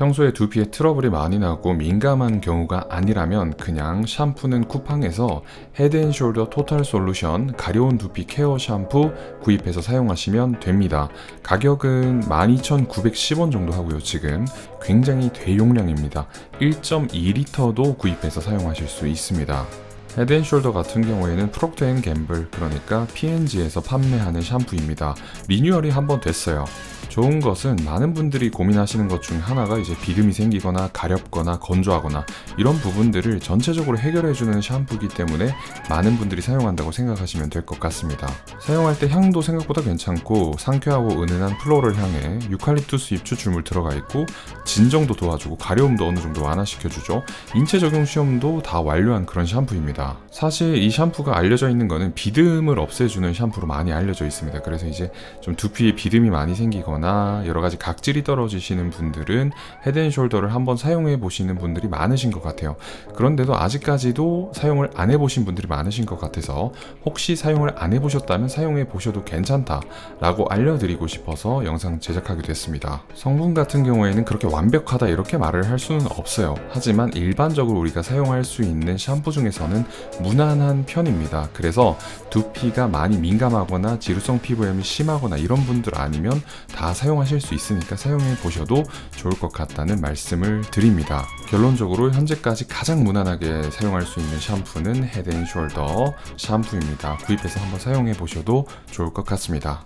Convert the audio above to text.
평소에 두피에 트러블이 많이 나고 민감한 경우가 아니라면 그냥 샴푸는 쿠팡에서 헤드앤숄더 토탈 솔루션 가려운 두피 케어 샴푸 구입해서 사용하시면 됩니다. 가격은 12,910원 정도 하고요. 지금 굉장히 대용량입니다. 1.2리터도 구입해서 사용하실 수 있습니다. 헤드앤숄더 같은 경우에는 프록트앤 갬블 그러니까 P&G에서 판매하는 샴푸입니다. 리뉴얼이 한 번 됐어요. 좋은 것은 많은 분들이 고민하시는 것 중 하나가 이제 비듬이 생기거나 가렵거나 건조하거나 이런 부분들을 전체적으로 해결해주는 샴푸이기 때문에 많은 분들이 사용한다고 생각하시면 될 것 같습니다. 사용할 때 향도 생각보다 괜찮고 상쾌하고 은은한 플로럴 향에 유칼립투스 잎 추출물 들어가 있고 진정도 도와주고 가려움도 어느 정도 완화시켜주죠. 인체 적용 시험도 다 완료한 그런 샴푸입 니다. 사실 이 샴푸가 알려져 있는 거는 비듬을 없애주는 샴푸로 많이 알려져 있습니다. 그래서 이제 좀 두피에 비듬이 많이 생기거나 여러 가지 각질이 떨어지시는 분들은 헤드앤숄더를 한번 사용해 보시는 분들이 많으신 것 같아요. 그런데도 아직까지도 사용을 안 해보신 분들이 많으신 것 같아서 혹시 사용을 안 해보셨다면 사용해 보셔도 괜찮다라고 알려드리고 싶어서 영상 제작하게 됐습니다. 성분 같은 경우에는 그렇게 완벽하다 이렇게 말을 할 수는 없어요. 하지만 일반적으로 우리가 사용할 수 있는 샴푸 중에서는 무난한 편입니다. 그래서 두피가 많이 민감하거나 지루성 피부염이 심하거나 이런 분들 아니면 다 사용하실 수 있으니까 사용해 보셔도 좋을 것 같다는 말씀을 드립니다. 결론적으로 현재까지 가장 무난하게 사용할 수 있는 샴푸는 헤드앤숄더 샴푸입니다. 구입해서 한번 사용해 보셔도 좋을 것 같습니다.